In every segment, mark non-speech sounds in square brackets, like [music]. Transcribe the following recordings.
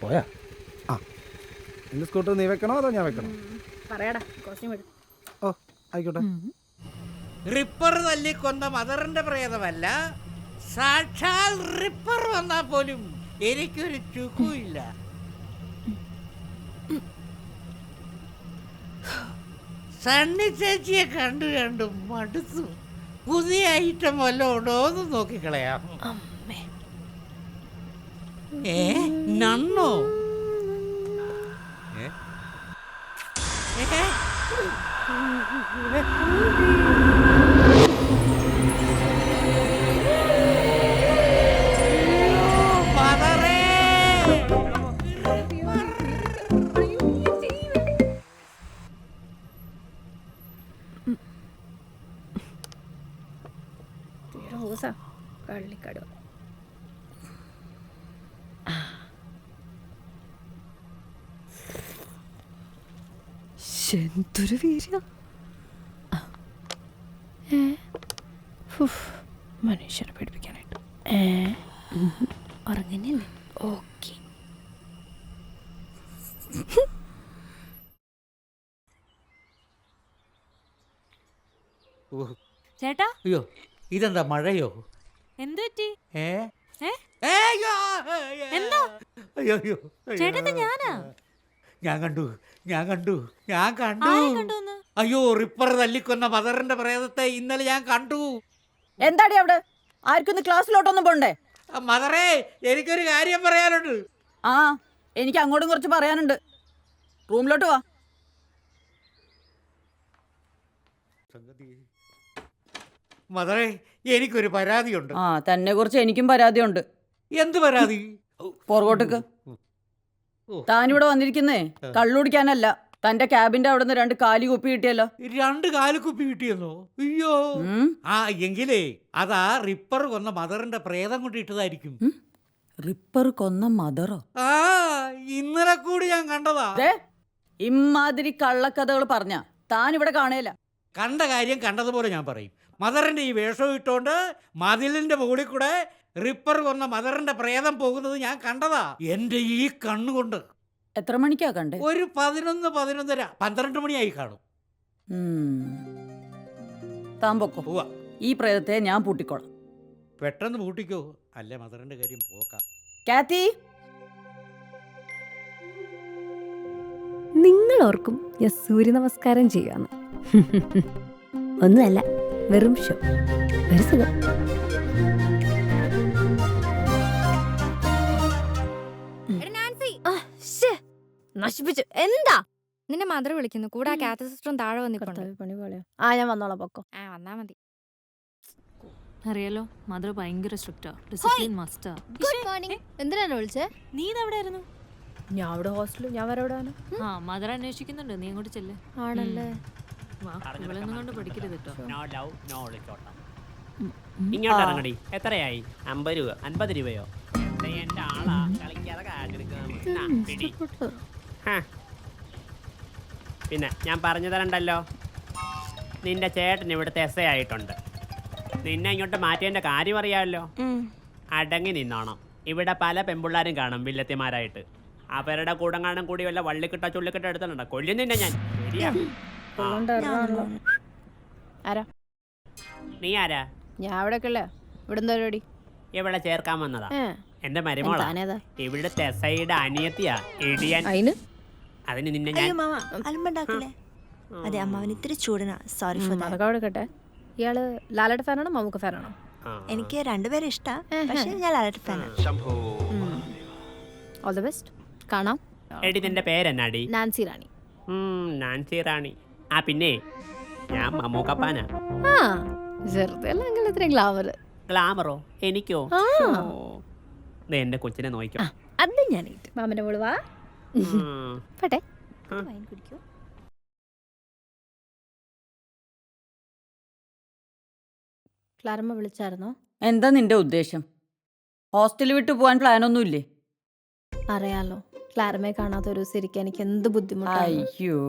പോയാ? ആ. നിന്റെ സ്കൂട്ടർ നീ വെക്കണോ അതോ ഞാൻ വെക്കണോ? പറയടാ ഓ ആയിക്കോട്ടെ. റിപ്പർ തല്ലിക്കൊന്ന മദറിന്റെ പ്രേതമല്ല സാക്ഷാൽ റിപ്പർ വന്നാൽ പോലും എനിക്കൊരു ചുക്കുമില്ല സണ്ണി ചേച്ചിയെ കണ്ടു കണ്ടു മടുത്തു. പുതിയ ഐറ്റം വല്ലതും ഉണ്ടോ എന്ന് നോക്കിക്കളയാം. ഏ നന്നോ ഏ? ഏ? മദറേ റോസ കള്ളിക്കടുവ എന്തൊരു വീര്യ മനുഷ്യനെ പേടിപ്പിക്കാനായിട്ട്. ഉറങ്ങുന്നില്ലേ? ഓക്കെ. ഓ, ചേട്ടാ? അയ്യോ ഇതെന്താ മഴയോ? എന്തു പറ്റി? ഏ. എന്താ? അയ്യോ അയ്യോ. ചേട്ടന്റെ ഞാനാ? ഞാൻ കണ്ടു ഞാൻ കണ്ടു ഞാൻ കണ്ടു. അയ്യോ റിപ്പർ തല്ലിക്കൊന്ന മദറിന്റെ പ്രേതത്തെ ഇന്നലെ ഞാൻ കണ്ടു. എന്താടി അവിടെ? ആർക്കൊന്ന് ക്ലാസ്സിലോട്ടൊന്നും പോണ്ടേ? ആ, മദറേ എനിക്കൊരു കാര്യം പറയാനുണ്ട്. ആ എനിക്ക് അങ്ങോട്ടും കുറച്ച് പറയാനുണ്ട്. റൂമിലോട്ട് വാ. മദറേ എനിക്കൊരു പരാതിയുണ്ട്. ആ തന്നെ കുറിച്ച് എനിക്കും പരാതിയുണ്ട്. എന്ത് പരാതി? പുറകോട്ടേക്ക്. താനിവിടെ വന്നിരിക്കുന്നേ? കള്ളുടിക്കാനല്ല. തന്റെ ക്യാബിന്റെ അവിടെ നിന്ന് രണ്ട് കാലി കുപ്പി കിട്ടിയല്ലോ. രണ്ട് കാലുക്കുപ്പി കിട്ടിയെന്നോ അയ്യോ. ഉം. ആ എങ്കിലേ അതാ റിപ്പർ കൊന്ന മദറിന്റെ പ്രേതം കൊണ്ട് ഇട്ടതായിരിക്കും. റിപ്പർ കൊന്ന മദറോ? ആ ഇന്നലെ കൂടി ഞാൻ കണ്ടതാ. ദേ, ഇമ്മാതിരി കള്ളക്കഥകൾ പറഞ്ഞ. താൻ ഇവിടെ കാണേല. കണ്ട കാര്യം കണ്ടതുപോലെ ഞാൻ പറയും. മദറിന്റെ ഈ വേഷം ഇട്ടോണ്ട് മതിലിന്റെ മുകളിൽ കൂടെ റിപ്പർ വന്ന മദറിന്റെ പ്രേതം പോകുന്നത് ഞാൻ കണ്ടതാ. എന്റെ ഈ കണ്ണുകൊണ്ട്. എത്ര മണിക്കാ കണ്ടേ? ഒരു പതിനൊന്ന് പതിനൊന്നര പന്ത്രണ്ട് മണിയായി കാണും. താമ്പൊക്കോ പോവാ. ഈ പ്രേതത്തെ ഞാൻ പൂട്ടിക്കോളാം. പെട്ടെന്ന് പൂട്ടിക്കോ. അല്ല മദറിന്റെ കാര്യം പോക്കാം. കാത്തി. നിങ്ങൾ ഓർക്കും ഞാൻ സൂര്യ നമസ്കാരം ചെയ്യാന്ന്. [laughs] ഒന്നുമല്ല വെറും ഷോ. ഒരു സുഖം. നശിപ്പിച്ചു. എന്താ? നിന്നെ മദർ വിളിക്കുന്നു. കൂടെ ആ കാത്ത സിസ്റ്ററും താഴെ വന്നിട്ടുണ്ട്. പണി ആ ഞാൻ വന്നോളാം പൊക്കോ. ആ വന്നാ മതി. അറിയാലോ മദർ ഭയങ്കര സ്ട്രിക്റ്റാ. Discipline master good morning. എന്തിനാണ് വിളിച്ചേ? നീ ഇതെവിടെയായിരുന്നു ഞാൻ അവിടെ ഹോസ്റ്റലിൽ ഞാൻ വരെ അവിടെ ആ മദർ അന്വേഷിക്കുന്നുണ്ട്. നീ അങ്ങോട്ട് ചെല്ല്. ആണല്ലേ? വാ ഇവളൊന്നും കൊണ്ട് പഠിക്കരുത് കേട്ടോ. ഇങ്ങോട്ട് ഇറങ്ങടി. എത്രയായി? അമ്പത് രൂപ അൻപത് രൂപയോ? എന്റെ ആളാ. കളിക്കാതെ. പിന്നെ ഞാൻ പറഞ്ഞു തരണ്ടല്ലോ? നിന്റെ ചേട്ടൻ ഇവിടുത്തെ എസ് ആയിട്ടുണ്ട്. നിന്നെ ഇങ്ങോട്ട് മാറ്റിയതിന്റെ കാര്യം അറിയാമല്ലോ? അടങ്ങി നിന്നോണം. ഇവിടെ പല പെമ്പിള്ളാരും കാണും വില്ലത്തിമാരായിട്ട്. അവരുടെ കൂടങ്ങാനും കൂടി വല്ല വള്ളിക്കിട്ട ചുള്ളിക്കിട്ട എടുത്തിട്ടുണ്ട്? കൊല്ലും നിന്നെ ഞാൻ. ആരാ? നീ ആരാ? ഞാൻ അവിടെ ഇവിടെ ഇവിടെ ചേർക്കാൻ വന്നതാ? എന്റെ മരുമോളാ. ഇവിടുത്തെ അനിയത്തിയാ. ഇടിയൻ. അതിന് നിന്നെ ഞാൻ അയ്യോ മാമ അലമ്പുണ്ടാക്കില്ലേ അതെ അമ്മാവൻ ഇത്തിരി ചൂടനാ. സോറി ഫോർ അതൊക്കെ അവിടെ കേട്ടെ ഇയാൾ ലാലയുടെ ഫാനാണോ മമ്മൂക്ക ഫാനാണോ? ആ. എനിക്ക് രണ്ടുപേരും ഇഷ്ടാ. പക്ഷെ ഞാൻ ലാലറ്റ് ഫാനാണ് ഓൾ ദ ബെസ്റ്റ് കാണാം. എടി നിന്റെ പേരെന്നാടി? നാൻസി റാണി. നാൻസി റാണി. ആ പിന്നെ ഞാൻ മമ്മൂക്കപ്പാനാ ആ വെറുതെ അല്ല ഇത്രയും ഗ്ലാമർ ഗ്ലാമറോ എനിക്കോ? ഓ. ദേ എന്റെ കൊച്ചിനെ നോക്കാം അത് ഞാൻ മാമന്റെ മോൾ വാ. പോട്ടെ വൈൻ കുടിക്കൂ. ക്ലാരമ്മ വിളിച്ചായിരുന്നോ? എന്താ നിന്റെ ഉദ്ദേശം? ഹോസ്റ്റലിൽ വിട്ടു പോകാൻ പ്ലാനൊന്നുമില്ലേ? അറിയാലോ. ക്ലാരമ്മയെ കാണാത്ത ഒരു ദിവസം ഇരിക്കാൻ എനിക്ക് എന്ത് ബുദ്ധിമുട്ടായി അയ്യോ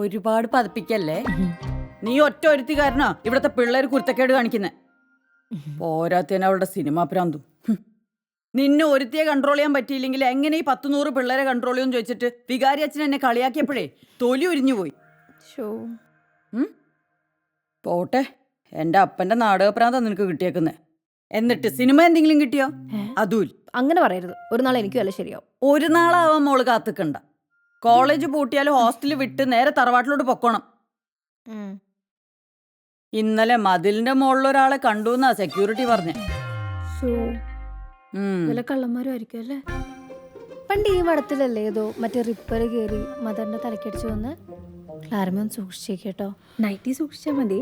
ഒരുപാട് പതപ്പിക്കല്ലേ? നീ ഒറ്റ ഒരുത്തി കാരണോ ഇവിടുത്തെ പിള്ളേർ കുരുത്തക്കേട് കാണിക്കുന്നേ. പോരാത്തേനെ അവളുടെ സിനിമാ പ്രാന്തും. നിന്നെ ഒരുത്തിയെ കൺട്രോൾ ചെയ്യാൻ പറ്റിയില്ലെങ്കിൽ എങ്ങനെ ഈ പത്ത് നൂറ് പിള്ളേരെ കൺട്രോൾ ചെയ്യുമെന്ന് ചോദിച്ചിട്ട് വികാരി അച്ഛൻ എന്നെ കളിയാക്കിയപ്പോഴേ തൊലി ഉരിഞ്ഞു പോയി. ഷോ? പോട്ടെ. എന്റെ അപ്പന്റെ നാടകപ്രാന്ത നിനക്ക് കിട്ടിയേക്കുന്നേ. എന്നിട്ട് സിനിമ എന്തെങ്കിലും കിട്ടിയോ? അതൂൽ അതും അങ്ങനെ പറയരുത്. ഒരു നാൾ എനിക്കും അല്ല ശരിയാവും. ഒരു നാളാവാൻ മോൾ കാത്തുക്കണ്ട. കോളേജ് പൂട്ടിയാലും ഹോസ്റ്റലിൽ വിട്ട് നേരെ തറവാട്ടിലോട്ട് പൊക്കോണം. ഇന്നലെ മതിലിന്റെ മുകളിൽ ഒരാളെ കണ്ടു എന്നാ സെക്യൂരിറ്റി പറഞ്ഞേ ഉം. വല്ല കള്ളന്മാരും ആയിരിക്കും അല്ലേ? പണ്ട് ഈ വടത്തിലല്ലേ ഏതോ മറ്റേ റിപ്പർ കയറി മദറിന്റെ തലക്കടിച്ചു വന്ന് ക്ലാരമ ഒന്ന് സൂക്ഷിച്ചേട്ടോ നൈറ്റി സൂക്ഷിച്ചാൽ മതി.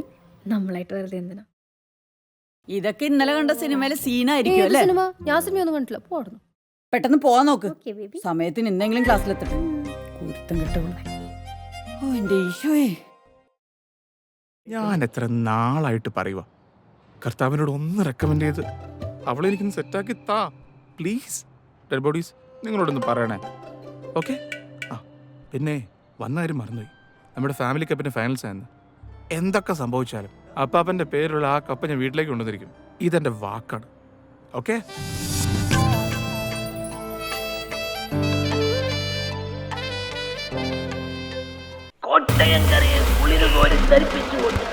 നമ്മളായിട്ട് വെറുതെ എന്തിനാ? ഇതൊക്കെ ഇന്നലെ കണ്ട സിനിമയിലെ സീനായിരിക്കും അല്ലേ? സിനിമ? ഞാൻ സിനിമ ഒന്നും കണ്ടില്ല പോടുന്നു പെട്ടെന്ന് പോവാൻ നോക്ക്. ഓക്കെ ബേബി സമയത്തിന് എന്തെങ്കിലും ക്ലാസ്സിലെത്തട്ടെ. കുരുത്തം ഓ എന്റെ ഈശോയെ. ഞാൻ എത്ര നാളായിട്ട് പറയുക കർത്താവിനോട് ഒന്ന് റെക്കമെൻഡ് ചെയ്ത് അവളെ എനിക്കൊന്ന് സെറ്റാക്കി താ. പ്ലീസ് ഡെഡ് ബോഡീസ് നിങ്ങളോടൊന്ന് പറയണേ. ഓക്കെ ആ പിന്നെ വന്നാരും മറന്നുപോയി. നമ്മുടെ ഫാമിലി കപ്പിന്റെ ഫൈനൽസ് ആയിരുന്നു. എന്തൊക്കെ സംഭവിച്ചാലും അപ്പാപ്പന്റെ പേരുള്ള ആ കപ്പ് ഞാൻ വീട്ടിലേക്ക് കൊണ്ടുവന്നിരിക്കും ഇതെന്റെ വാക്കാണ്. ഓക്കെ കോട്ടയം കറിയെ കുളിരുപോലെ ധരിപ്പിച്ചുകൊണ്ട്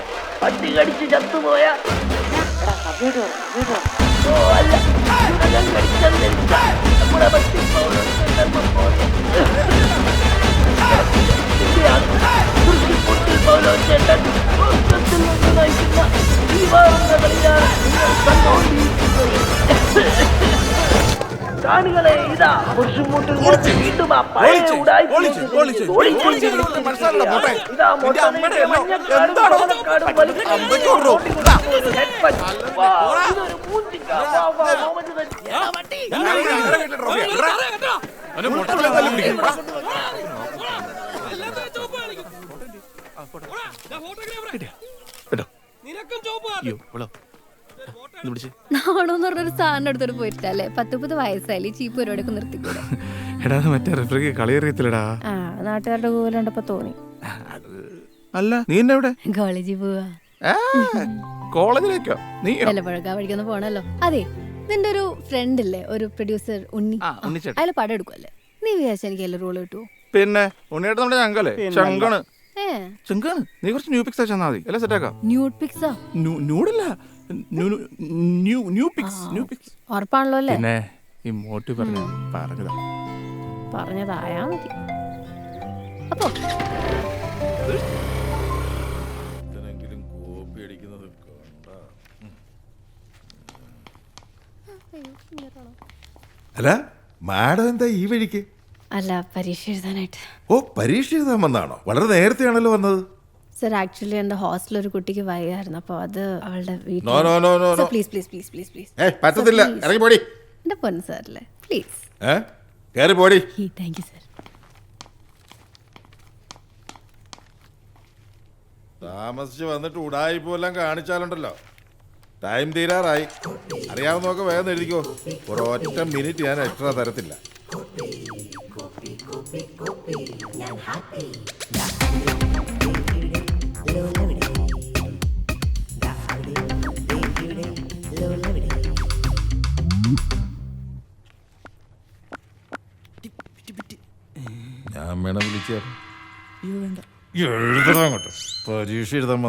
പട്ടി കടിച്ച് ചത്തുപോയ നിങ്ങൾ ഇതാ കാണികളെ ഇതാ കുരിശുമുട്ടിൽ നിന്ന് വീണ്ടും ആ പഴയ പോട്ടെ. ഇതാ മഞ്ഞക്കാടും എന്താണോ? നാണോന്ന് പറഞ്ഞൊരു സാറിന്റെ അടുത്തോട്ട് പോയിട്ടല്ലേ പത്ത് മുപ്പത് വയസ്സായാലും ചീപ്പ് പരിപാടിയൊക്കെ നിർത്തിക്കൂടെ എടാ അത് മറ്റേ റെഫറിക്ക് കളി അറിയത്തില്ലടാ. ആ നാട്ടുകാരുടെ കൂടെ തോന്നി. അല്ല നീ എന്നെ എവിടെ? കോളേജിൽ പോവാ. കോളേജിലേക്കോ? നീ വിലപ്പഴക്ക വഴിക്കൊന്ന് പോണല്ലോ. അതെ നിന്റെ ഒരു ഫ്രണ്ട് ഇല്ലേ? ഒരു പ്രൊഡ്യൂസർ ഉണ്ണി. ആ, ഉണ്ണിച്ചേട്ടൻ. അയാൾ പടം എടുക്കുമല്ലേ നീ വിചാരിച്ച എനിക്ക് അതിൽ റോൾ കിട്ടുമോ പിന്നെ ഉണ്ണിയേട്ടൻ നമ്മുടെ ചങ്കല്ലേ? ചങ്കാണ്. ഏ. ചങ്കാണ്? നീ കുറച്ച് ന്യൂ പിക്സ് തന്നാ മതി. എല്ലാം സെറ്റാക്കാം? ന്യൂഡ് പിക്സാ ന്യൂഡല്ല. New new pics new pics ഉറപ്പാണല്ലോ അല്ലേ? പിന്നെ ഈ മോട്ടി പറഞ്ഞ പറഞ്ഞതാ. പറഞ്ഞതായാ മതി. അപ്പൊ. അല്ല മാഡം എന്താ ഈ വഴിക്ക്? അല്ല പരീക്ഷ എഴുതാനായിട്ട്. ഓ പരീക്ഷ എഴുതാൻ വന്നാണോ വളരെ നേരത്തെയാണല്ലോ വന്നത്. സർ ആക്ച്വലി എന്റെ ഹോസ്റ്റലിൽ ഒരു കുട്ടിക്ക് വയ്യായിരുന്നു. അപ്പോൾ അത് അവളുടെ no no no no no. Please please please please please ഏ പറ്റത്തില്ല. ഇറങ്ങി പോടി എന്റെ പൊന്ന് സാറല്ലേ? പ്ലീസ് ഏ? കയറി പോടി താങ്ക് യു സർ താമസിച്ച് വന്നിട്ട് ഉടായിപ്പോല്ലാം കാണിച്ചാലുണ്ടല്ലോ. ടൈം തീരാറായി. അറിയാവുന്നതൊക്കെ വേഗം എഴുതിക്കോ. ഒരൊറ്റ മിനിറ്റ് ഞാൻ എക്സ്ട്രാ തരത്തില്ല. ഞാൻ വേണം വിളിച്ച എഴുതണം അങ്ങോട്ട്. പരീക്ഷ എഴുതാൻ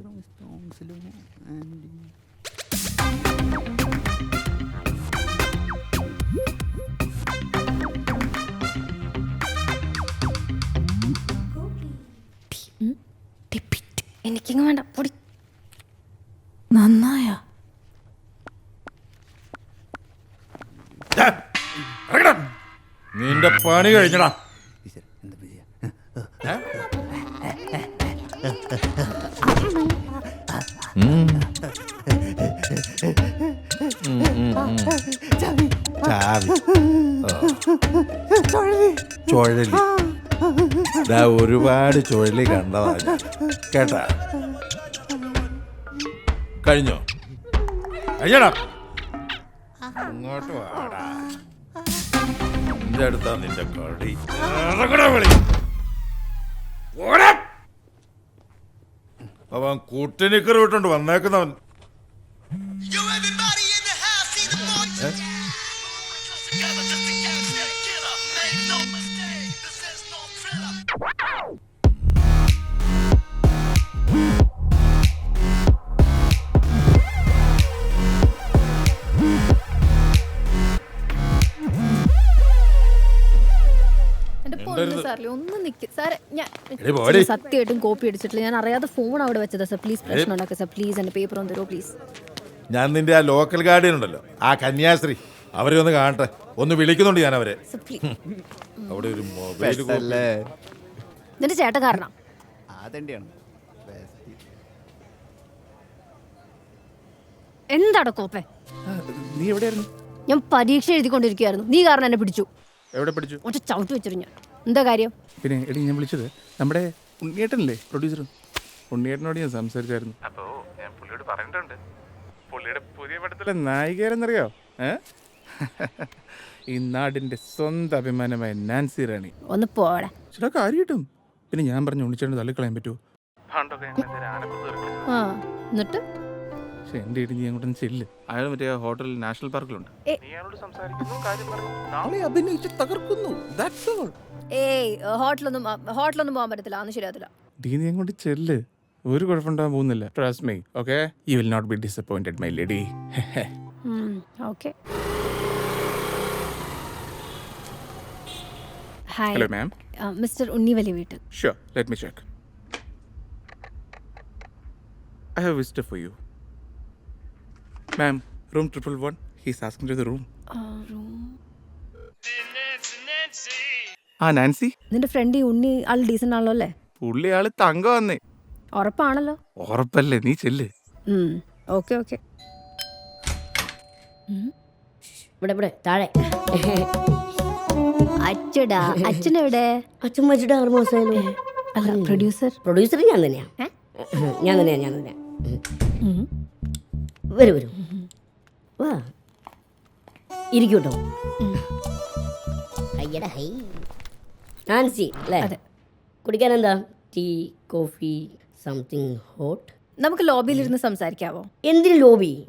വന്നേക്കുന്നു എനിക്കിങ്ങ് വേണ്ട പൊടി. നന്നായ. നിന്റെ പണി കഴിഞ്ഞടാ. ചുഴലി. ചുഴലി. ദാ ഒരുപാട് ചുഴലി കണ്ടതാ ഞാൻ. കഴിഞ്ഞോ? അയ്യടാ. ഇങ്ങോട്ട് വാടാ. നിന്റെ അടുത്താ നിന്റെ കളി. ഇറങ്ങടാ വിളി. ഓടാ. അവൻ കൂട്ടിനിക്കറിവിട്ടുണ്ട് വന്നേക്കുന്നവൻ. പൊന്ന് സാറിലെ ഒന്ന് നിക്ക്. സാറേ ഞാൻ സത്യമായിട്ടും കോപ്പി അടിച്ചിട്ടില്ല ഞാൻ അറിയാതെ ഫോൺ അവിടെ വെച്ചതാ സാർ. പ്ലീസ് പ്രശ്നം ഉണ്ടാക്കുക സാർ. പ്ലീസ് എന്റെ പേപ്പർ ഒന്ന് തരുമോ പ്ലീസ് ഞാൻ നിന്റെ ആ ലോക്കൽ ഗാർഡിയൻ ഉണ്ടല്ലോ. ആ കന്യാശ്രീ അവരെ ഒന്ന് കാണട്ടെ. ഒന്ന് വിളിക്കുന്നുണ്ട് ഞാൻ അവരെ. അവിടെ ഒരു മൊബൈൽ നിന്റെ ചേട്ടൻ കാരണം. എന്താടോ കോപ്പേ? നീ എവിടെയായിരുന്നു? ഞാൻ പരീക്ഷ എഴുതിക്കൊണ്ടിരിക്കുകയായിരുന്നു നീ കാരണം എന്നെ പിടിച്ചു. എവിടെ പിടിച്ചു? ഒറ്റ ചവിട്ടി വെച്ചിരുന്നു ഞാൻ. എന്താ കാര്യം? പിന്നെ എടി ഞാൻ വിളിച്ചത് നമ്മുടെ ഉണ്ണിയേട്ടനല്ലേ പ്രൊഡ്യൂസർ ഉണ്ണിയേട്ടനോട് ഞാൻ സംസാരിച്ചായിരുന്നു. അപ്പോൾ ഞാൻ പുള്ളിയോട് പറഞ്ഞിട്ടുണ്ട്. പുള്ളിയുടെ പുതിയ പടത്തിലെ നായികരെന്നറിയോ ഈ നാടിന്റെ സ്വന്തം അഭിമാനമായ നാൻസി റാണി. ഒന്ന് പോടാ. ചില കാര്യട്ടും പിന്നെ ഞാൻ പറഞ്ഞു ഉണ്ണിച്ചേട്ടൻ തള്ളിക്കളയാൻ പറ്റുമോ? ആ എന്നിട്ട്? പക്ഷെ എന്റെ ഇടി നീ അങ്ങോട്ടൊന്ന് ചെല്ല് അയാൾ മറ്റേ ഹോട്ടൽ നാഷണൽ പാർക്കിലുണ്ട് ഏ. അയാളോട് സംസാരിക്കുന്നു കാര്യം പറയുന്നു നാളെ അഭിനയിച്ച് തകർക്കുന്നു. ദാറ്റ്സ് ഓൾ ഏയ് ഹോട്ടലൊന്നും ഹോട്ടലൊന്നും പോകാൻ പറ്റത്തില്ല. അന്ന് ശരിയാത്തില്ല ഡീ നീ അങ്ങോട്ട് ചെല്ല്. ഒരു കുഴപ്പമുണ്ടാകാൻ പോകുന്നില്ല. Trust me okay you will not be disappointed my lady okay hi hello ma'am mister ഉണ്ണിവലി വീട്ടിൽ sure let me check I have visitor for you ma'am room triple one he's asking to the room ആ Nancy നിന്റെ friend ഈ ഉണ്ണി ആൾ decent ആണല്ലോ അല്ലേ? പുള്ളി ആൾ തങ്ക വന്നേ. ഉറപ്പാണല്ലോ. ഉറപ്പല്ലേ നീ ചെല്ല്. ഓക്കെ ഓക്കെ ഇവിടെ ഇവിടെ താഴെ. അച്ചടാ അച്ഛനെവിടെ അച്ഛൻ മരിച്ചിട്ട് ആറ് മാസമായാലും അല്ല പ്രൊഡ്യൂസർ പ്രൊഡ്യൂസർ ഞാൻ തന്നെയാ. ഞാൻ തന്നെയാ ഞാൻ തന്നെയാ. വരൂ വരൂ. വാ. ഇരിക്കൂട്ടോ. അയ്യടാ ഹൈ. നാൻസി അല്ലേ? അതെ. കുടിക്കാൻ എന്താ ടീ കോഫി സംതിങ് ഹോട്ട്. നമുക്ക് ലോബിയിലിരുന്ന് സംസാരിക്കാവോ? എന്തിന് ലോബി?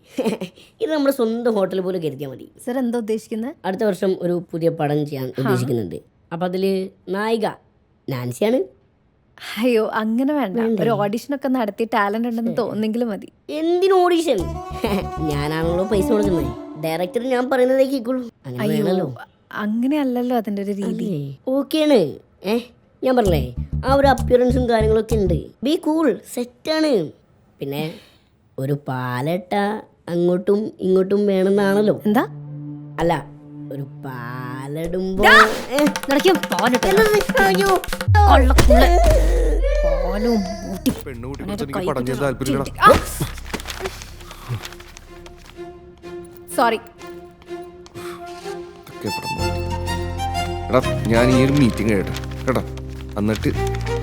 ഇത് നമ്മുടെ സ്വന്തം ഹോട്ടൽ പോലെ കരുതിയാൽ മതി. സർ എന്താ ഉദ്ദേശിക്കുന്നത് അടുത്ത വർഷം ഒരു പുതിയ പടം ചെയ്യാൻ ഉദ്ദേശിക്കുന്നുണ്ട്. അപ്പം അതിൽ നായിക നാൻസിയാണ്. അയ്യോ അങ്ങനെ വേണ്ട. ഒരു ഓഡിഷൻ ഒക്കെ നടത്തി ടാലന്റ് ഉണ്ടെന്ന് തോന്നെങ്കിലും മതി. എന്തിനു ഓഡിഷൻ [laughs] ഞാനാണല്ലോ പൈസ കൊടുക്കുന്നത്. ഡയറക്ടർ ഞാൻ പറയുന്നതേ കേൾക്കുള്ളൂ. അയ്യോ അങ്ങനെയല്ലല്ലോ അതിന്റെ ഒരു രീതി. ഓക്കെയാണ് ഏ ഞാൻ പറഞ്ഞേ ആ ഒരു അപ്പിയറൻസും കാര്യങ്ങളൊക്കെ ഉണ്ട്. ബി കൂൾ സെറ്റാണ് പിന്നെ ഒരു പാലട്ട അങ്ങോട്ടും ഇങ്ങോട്ടും വേണമെന്നാണല്ലോ. എന്താ? അല്ല ഒരു പാലടുമ്പോ സോറി എടാ ഞാൻ ഈ ഒരു മീറ്റിംഗ് കേട്ടോ കേട്ടോ എന്നിട്ട്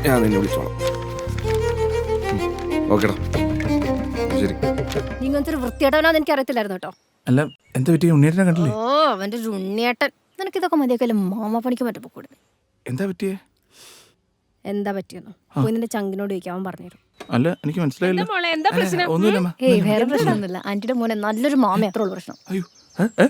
ഞാൻ നിന്നെ വിളിച്ചോളാം. ഓക്കേടാ. ശരി. ഇങ്ങനത്തെ ഒരു വൃത്തിയേട്ടവനാന്ന് എനിക്ക് അറിയത്തില്ലായിരുന്നു കേട്ടോ. അല്ല എന്താ പറ്റി ഉണ്ണിയേട്ടനെ കണ്ടില്ലേ? ഓ അവന്റെ ഒരു ഉണ്ണിയേട്ടൻ. നിനക്ക് ഇതൊക്കെ മതിയൊക്കെ മാമ പണിക്ക് പറ്റപ്പോ കൂടെ എന്താ പറ്റിയേ? എന്താ പറ്റിയെന്നോ? പോയി നിന്റെ ചങ്കിനോട് ചോദിക്കാൻ അവൻ പറഞ്ഞുതരും. അല്ല എനിക്ക് മനസ്സിലായില്ല. അല്ല, ഒന്നുമില്ല അമ്മ. ഏയ് വേറെ പ്രശ്നമൊന്നുമില്ല. ആന്റിയുടെ മോനെ നല്ലൊരു മാമ അത്ര ഉള്ളു പ്രശ്നം. അയ്യോ ഏ? ഏ?